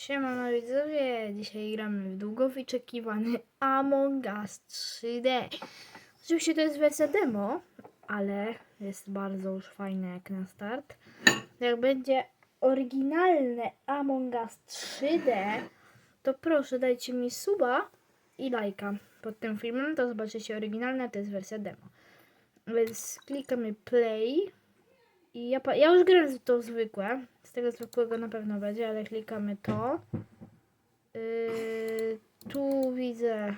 Siemano widzowie, dzisiaj gramy w długo wyczekiwany Among Us 3D. Oczywiście to jest wersja demo, ale jest bardzo już fajne jak na start. Jak będzie oryginalne Among Us 3D, to proszę dajcie mi suba i lajka pod tym filmem, to zobaczycie oryginalne, to jest wersja demo. Więc klikamy play i ja, ja już gram to zwykłe. Z tego zwykłego na pewno będzie, ale klikamy to. Yy, tu widzę.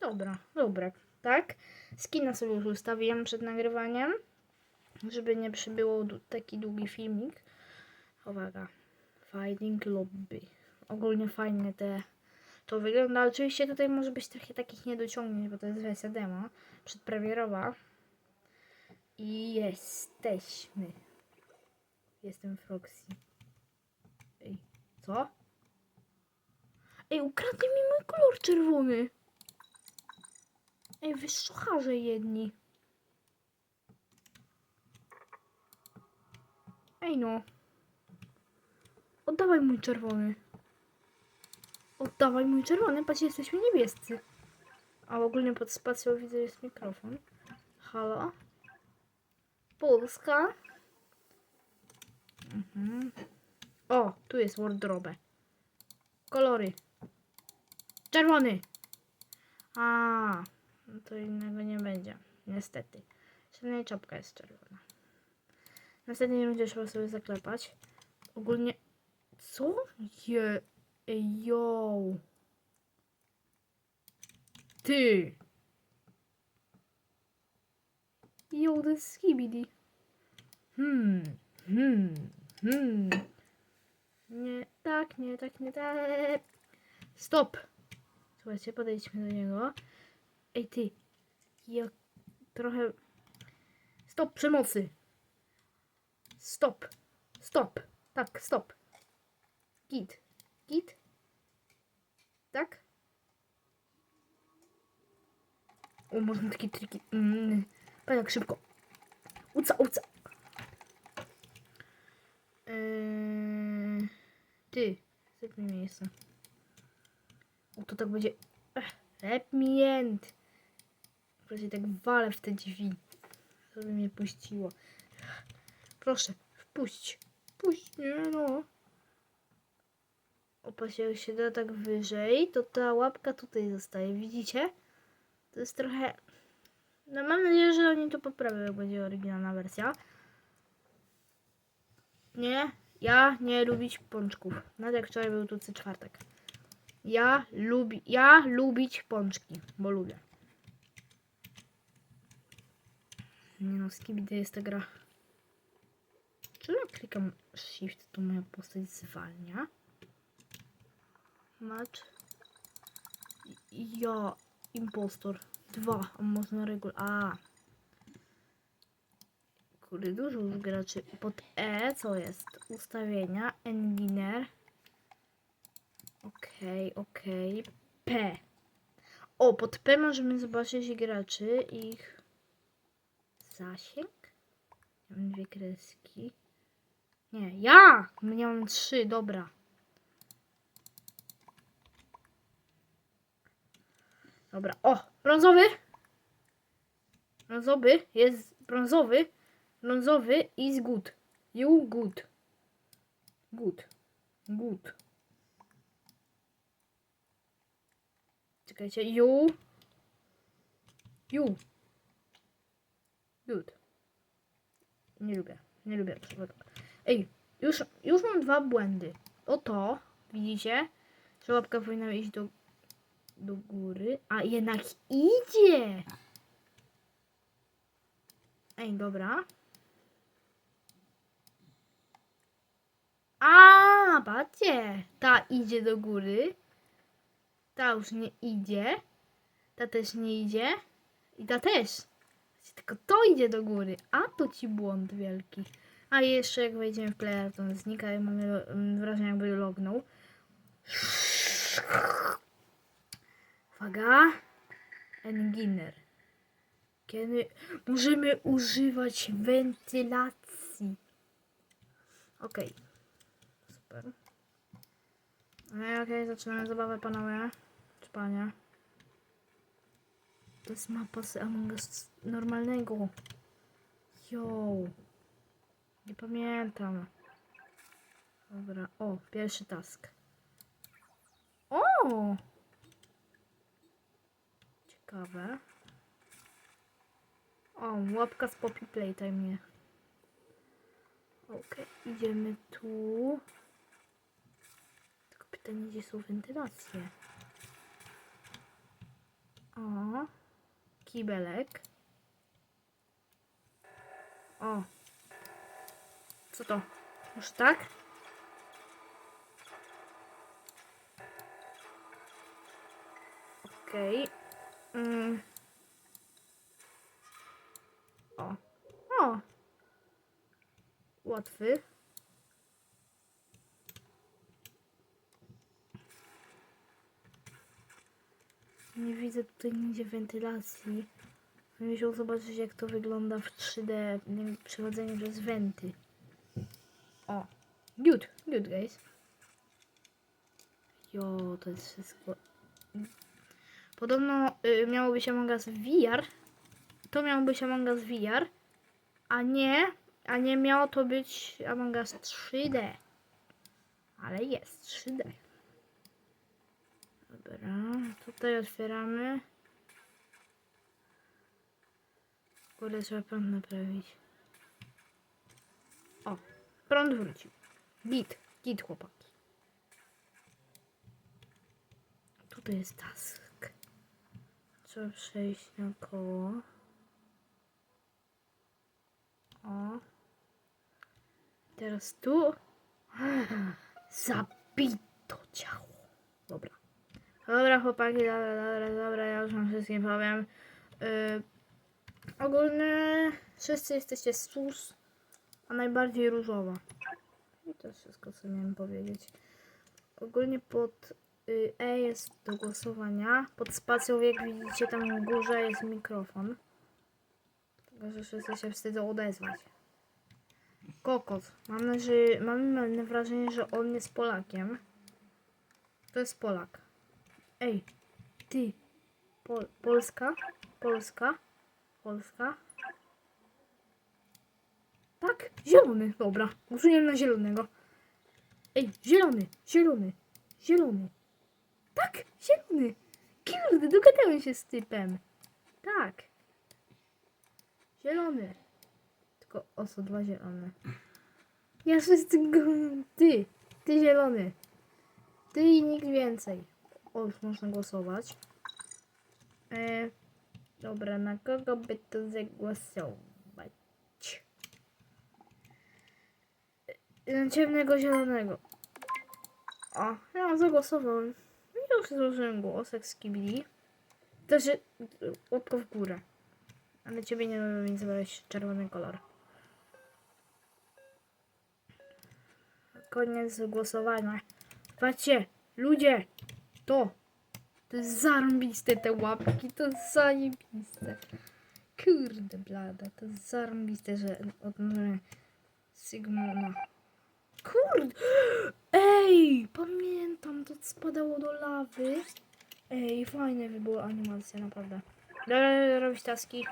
Dobra, dobra, tak. Skina sobie już ustawiłem przed nagrywaniem, żeby nie przybyło taki długi filmik. Uwaga. Fighting lobby. Ogólnie fajnie te to wygląda. Oczywiście tutaj może być trochę takich niedociągnięć, bo to jest wersja demo przedpremierowa. I jesteśmy. Jestem Froxy. Ej, co? Ej, ukradli mi mój kolor czerwony. Ej, wy sucharze jedni. Ej no. Oddawaj mój czerwony. Oddawaj mój czerwony, patrz, jesteśmy niebiescy. A ogólnie pod spacją widzę jest mikrofon. Halo? Polska. Mhm. O, tu jest wardrobe. Kolory. Czerwony. A, no to innego nie będzie. Niestety. Przynajmniej czapka jest czerwona. Następnie będzie trzeba sobie zaklepać. Ogólnie... Co? Je... Yo. Ty. Yo, to jest skibidi. Hmm, hmm, hmm. Nie tak, nie tak, nie tak. Stop. Słuchajcie, podejdźmy do niego. Ej, ty. Ja trochę... Stop przemocy. Stop. Stop. Tak, stop. Git. Git. Tak? O, można takie triki. Mm. Patrz jak szybko. Uca, uca. Eee, ty, zepnij miejsce. O, to tak będzie... Ech, Repmient. Proszę, tak walę w te drzwi. To by mnie puściło. Proszę, wpuść. Puść mnie, no. Opatrz, jak się da tak wyżej, to ta łapka tutaj zostaje. Widzicie? To jest trochę... No mam nadzieję, że oni to poprawią, jak będzie oryginalna wersja. Nie, ja nie lubić pączków. Nawet jak wczoraj był tu czwartek. Ja lubi, ja lubić pączki, bo lubię. Nie no, skibidi jest ta gra. Czy jak klikam shift, to moja postać zwalnia? Match. Ja, impostor. Dwa, a można regul. A. Kurde, dużo już graczy. Pod E co jest? Ustawienia, engineer. Okej, okej. P. O, pod P możemy zobaczyć graczy, ich zasięg. Ja mam dwie kreski. Nie, ja! Ja trzy, dobra. Dobra, o, brązowy. Brązowy jest brązowy. Brązowy is good. You good. Good. Good. Czekajcie, you. You. Good. Nie lubię, nie lubię. Ej, już, już mam dwa błędy. Oto, widzicie, że łapka powinna iść do do góry. A jednak idzie! Ej, dobra. Patrzcie! Ta idzie do góry. Ta już nie idzie. Ta też nie idzie. I ta też. Tylko to idzie do góry. A to ci błąd wielki. A jeszcze jak wejdziemy w player, to on znika i mamy wrażenie jakby lognął. Uwaga. Enginer. Kiedy możemy używać wentylacji. Ok. Super. No okej, zaczynamy zabawę, panowie. Czy panie? To jest mapa z Among Us normalnego. Yo. Nie pamiętam. Dobra, o, pierwszy task. O! Ciekawe. O, łapka z Poppy Playtime. Okej, idziemy tu. Pytanie, gdzie są wentylacje? O, kibelek. O, co to? Już tak? Okej. Mm. O. O. Łatwy. Nie widzę tutaj nigdzie wentylacji. Bym Musiał zobaczyć jak to wygląda w 3D, nie wiem, przechodzenie przez wenty. O. Good, good guys. Jo, to jest wszystko. Podobno y, miało być Among Us VR. To miało być Among Us VR. A nie, a nie miało to być Among Us 3D. Ale jest 3D. Dobra, tutaj otwieramy. Kurde, trzeba prąd naprawić. O, prąd wrócił. Git, git chłopaki. Tutaj jest task. Trzeba przejść na koło. O. Teraz tu. Zabito ciało. Dobra. Dobra chłopaki, dobra, dobra, dobra, ja już wam wszystkim powiem. Yy, ogólnie wszyscy jesteście sus, a najbardziej różowa. I to wszystko, co miałem powiedzieć. Ogólnie pod y, E jest do głosowania. Pod spacją, jak widzicie tam w górze jest mikrofon. Tylko, że wszyscy się wstydzą odezwać. Kokos. Mam, nadzieję, mam wrażenie, że on jest Polakiem. To jest Polak. Ej, ty. Pol Polska? Polska? Polska? Tak, zielony. Dobra, głosujemy na zielonego. Ej, zielony, zielony, zielony. Tak, zielony. Kurde, dogadałem się z typem. Tak. Zielony. Tylko oso dwa zielone. Ja wszyscy. Ty, ty zielony. Ty i nikt więcej. O, już można głosować. E, dobra, na kogo by to zagłosować? E, Na ciemnego zielonego. O, ja zagłosowałem. Już złożyłem głosek z kibli. Też y, łapka w górę. Ale ciebie nie lubię, więc zabrać czerwony kolor. Koniec głosowania. Patrzcie, ludzie, to, to jest zarąbiste te łapki, to jest zajebiste. Kurde blada, to jest zarąbiste, że od że Sigmuna. Kurde, ej, pamiętam, to spadało do lawy. Ej, fajne by animacja, naprawdę. Dobra, robić taski.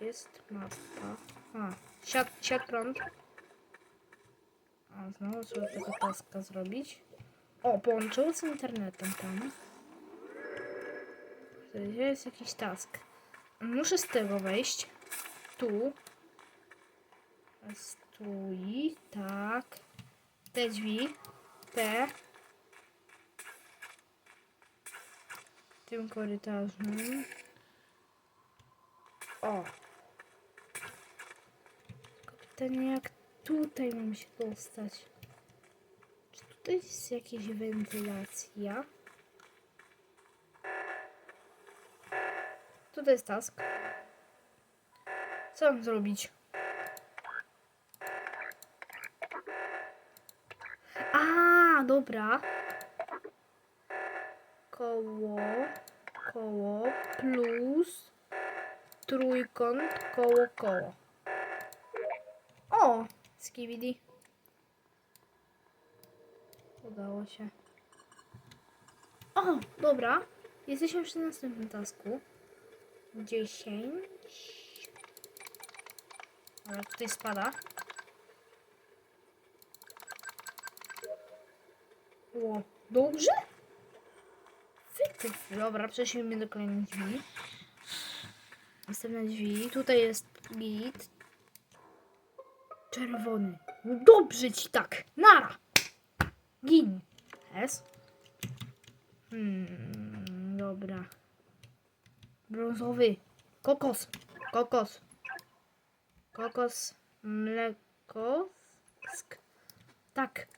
Jest mapa. A, siad, siad prąd. A, znowu trzeba tego taska zrobić. O, połączyło z internetem tam. Gdzie jest jakiś task? Muszę z tego wejść. Tu. Stój, tak. Te drzwi. Te. Tym korytarzem. O. Tylko pytanie, jak tutaj mam się dostać? Tutaj jest jakaś wentylacja? Tutaj jest task. Co mam zrobić? A, dobra. Koło, koło, plus, trójkąt, koło, koło. O, skibidi. Udało się. O, dobra. Jesteśmy przy następnym tasku. 10. Ale tutaj spada. O, dobrze? Fytyf. Dobra, prześlijmy do kolejnych drzwi. Następne drzwi. Tutaj jest git. Czerwony. Dobrze ci tak. Nara. Gin. S. Hmm, dobra. Brązowy. Kokos. Kokos. Kokos. Mleko. Sk. Tak.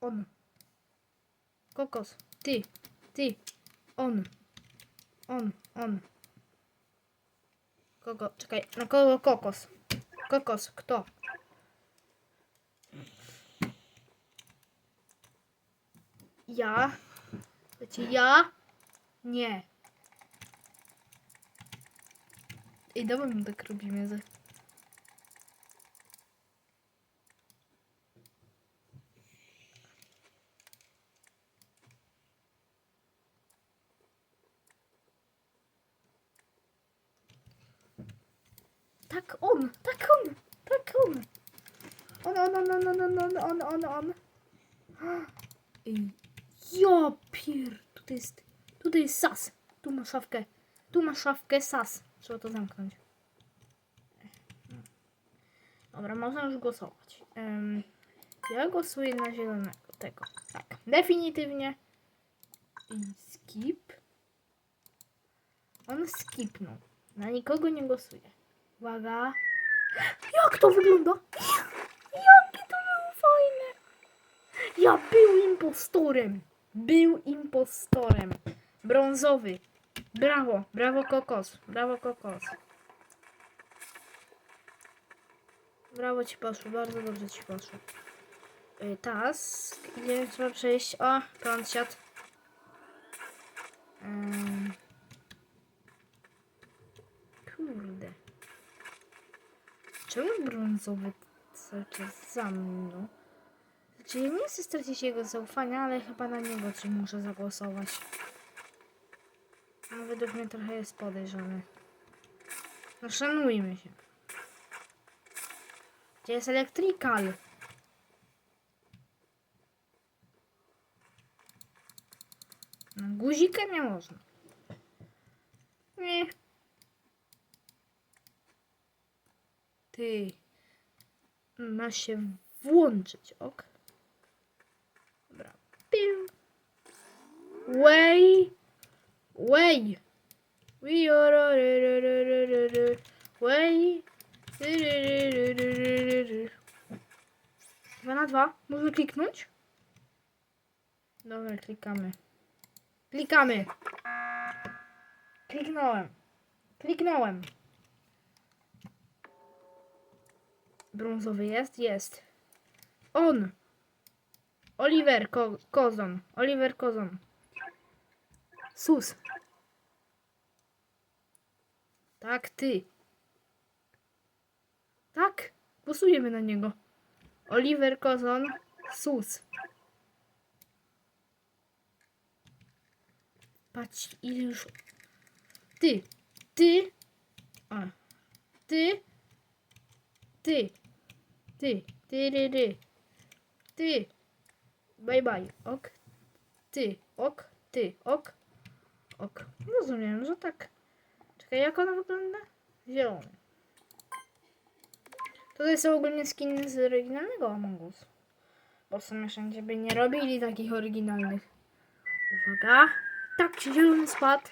On. Kokos. Ty. Ty. On. On. On. Kogo? Czekaj. Na kogo kokos? Kokos. Kto? Ja. Znaczy ja? Nie. I dobra, my tak robimy. Że... Tak on, tak on, tak on. On, on, on, on, on, on, on, on, on. Ej, ja pier... Tutaj jest... Tutaj jest sas. Tu masz szafkę. Tu masz szafkę sas. Trzeba to zamknąć. Dobra, można już głosować. Em, ja głosuję na zielonego. Tego. Tak. Definitywnie. I skip. On skipnął. Na nikogo nie głosuje. Uwaga. Jak to wygląda? Jakie to było fajne. Ja był impostorem. Był impostorem. Brązowy. Brawo, brawo kokos. Brawo kokos. Brawo ci poszło, bardzo dobrze ci poszło. Y, Task. Idziemy, trzeba przejść. O, prąd siadł. Ym. Kurde. Czemu brązowy cały czas za mną? Ja nie chcę stracić jego zaufania, ale chyba na niego coś muszę zagłosować. No, według mnie trochę jest podejrzany. No, szanujmy się. Gdzie jest elektrykal? No, guzika nie można. Nie. Ty. Ma się włączyć, ok? Piu. Way. Way. Way. Dwa na dwa. Możemy kliknąć? Dobra, klikamy. Klikamy. Kliknąłem. Kliknąłem. Brązowy jest? Jest. On. Oliver Ko Kozon. Oliver Kozon. Sus. Tak, ty. Tak. Głosujemy na niego. Oliver Kozon. Sus. Patrz, ile już... Ty. Ty. A. Ty. Ty. Ty. Ty, ty, ty. Ty. Bye bye. Ok. Ty. Ok. Ty. Ok. Ok. Rozumiem, że tak. Czekaj, jak ona wygląda? Zielony. Tutaj są ogólnie skiny z oryginalnego Among Us. Bo w sumie wszędzie by nie robili takich oryginalnych. Uwaga. Tak, zielony spadł.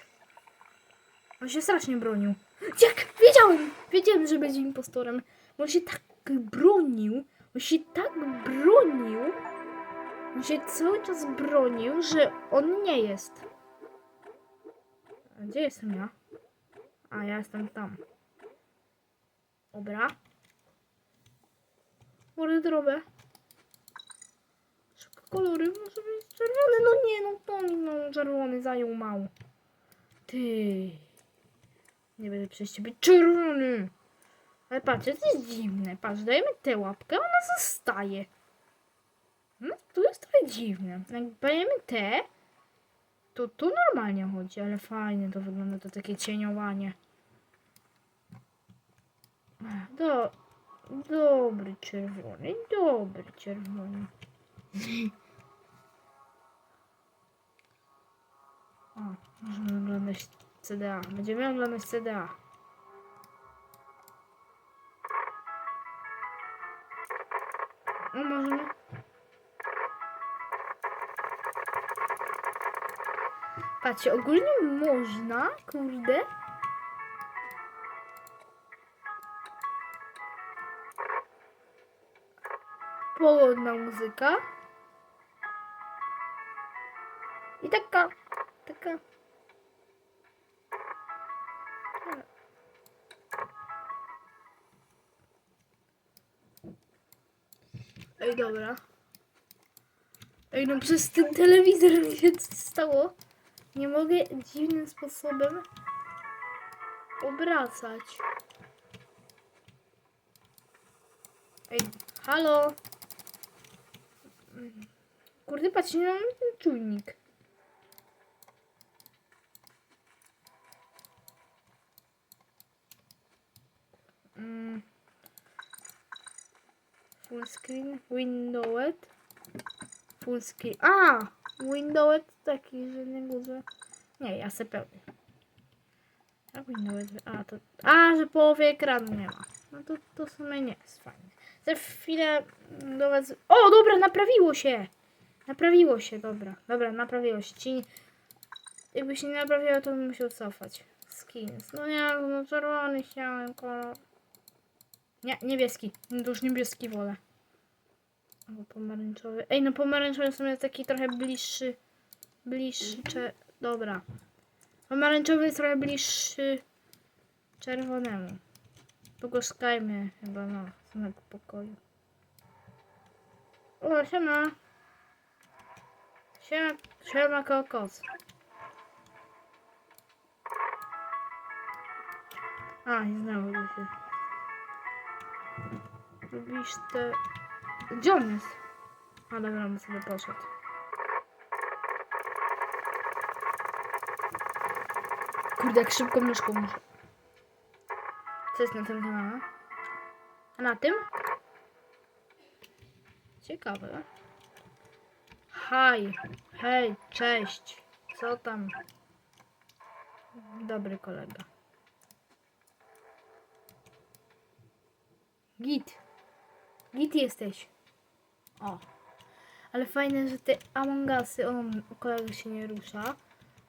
On się strasznie bronił. Jak? Wiedziałem! Wiedziałem, że będzie impostorem. On się tak bronił. On się tak bronił. On się cały czas bronił, że on nie jest. Gdzie jestem ja? A, ja jestem tam. Dobra. Może drobę. Szybko kolory, może być czerwony. No nie, no to mi no, czerwony zajął mało. Ty. Nie będę przez ciebie czerwony. Ale patrz, to jest dziwne. Patrz, dajemy tę łapkę, ona zostaje. No, tu jest dziwne. Jak bajemy te, to tu normalnie chodzi, ale fajnie to wygląda, to takie cieniowanie. Do, dobry czerwony, dobry czerwony. O, możemy oglądać CDA. Będziemy oglądać CDA. No może Patrzcie, ogólnie można, kurde. Pogodna muzyka. I taka, taka. Ej, dobra. Ej, no przez ten telewizor mi się stało. Nie mogę dziwnym sposobem obracać. Ej, halo? Kurde, patrz, nie mam ten czujnik. Mm. Full screen, windowed. Full screen. A! Windowed taki, że nie gudzę. Nie, ja se pełny. A windowed. A, to. A, że połowy ekranu nie ma. No to, to w sumie nie jest fajnie. Za chwilę do was... O, dobra, naprawiło się! Naprawiło się, dobra. Dobra, naprawiło się. Ci... Jakby się nie naprawiło, to bym musiał cofać. Skins. No nie, no czerwony chciałem kolor. Nie, niebieski. No to już niebieski wolę. Albo pomarańczowy. Ej, no pomarańczowy sumie taki trochę bliższy. Bliższy. Dobra. Pomarańczowy jest trochę bliższy czerwonemu. Pogłaskajmy chyba na samego pokoju. O, siema. Siema, siema kokos. A, nie znowu się. Lubisz te... Gdzie on jest? A dobra, on sobie poszedł. Kurde, jak szybko myszką muszę. Co jest na tym kanale? A na tym? Ciekawe. Haj, hej, cześć. Co tam? Dobry kolega. Git. Git jesteś. O. Ale fajne, że te Among Usy, on kolega się nie rusza.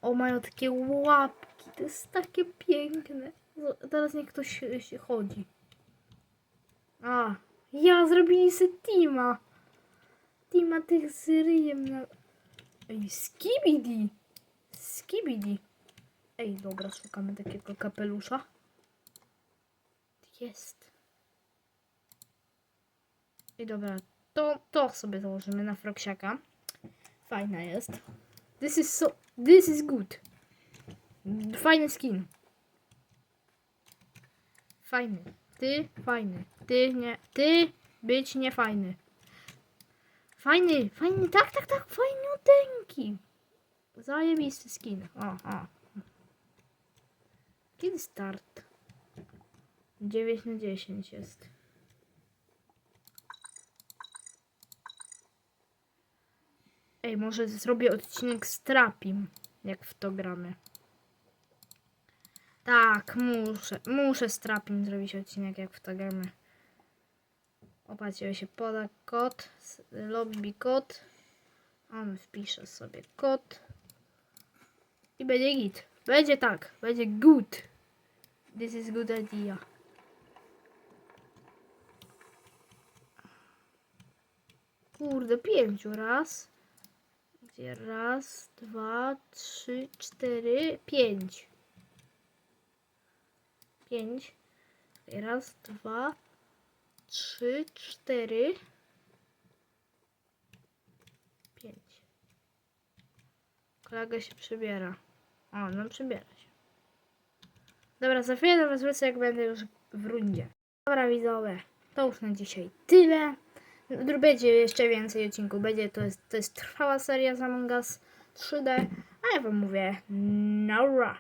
O, mają takie łapki. To jest takie piękne. Teraz niech ktoś się- chodzi. A, ja zrobili sobie teama. Teama tych z ryjem na... Ej, skibidi. Skibidi. Ej, dobra, szukamy takiego kapelusza. Jest. I dobra, to, to sobie założymy na froksiaka. Fajna jest. This is so... This is good. Fajny skin. Fajny. Ty fajny. Ty nie. Ty być niefajny. Fajny, fajny, tak, tak, tak, fajniuteńki. Zajebisty skin. O, o. Kiedy start? 9 na 10 jest. Ej, może zrobię odcinek z Trapim, jak w to gramy. Tak, muszę, muszę z Trapim zrobić odcinek, jak w to gramy. Opatrzcie się, poda kod, lobby kod. On wpisze sobie kod. I będzie git. Będzie tak, będzie good. This is good idea. Kurde, pięciu raz. Gdzie raz, dwa, trzy, cztery, pięć. Pięć. Raz, dwa, trzy, cztery, pięć. Kolega się przybiera. O, no przybiera się. Dobra, za chwilę do was wrócę, jak będę już w rundzie. Dobra, widzowie, to już na dzisiaj tyle. Będzie jeszcze więcej odcinków. Będzie to jest, to jest trwała seria z Among Us 3D. A ja wam mówię, nara.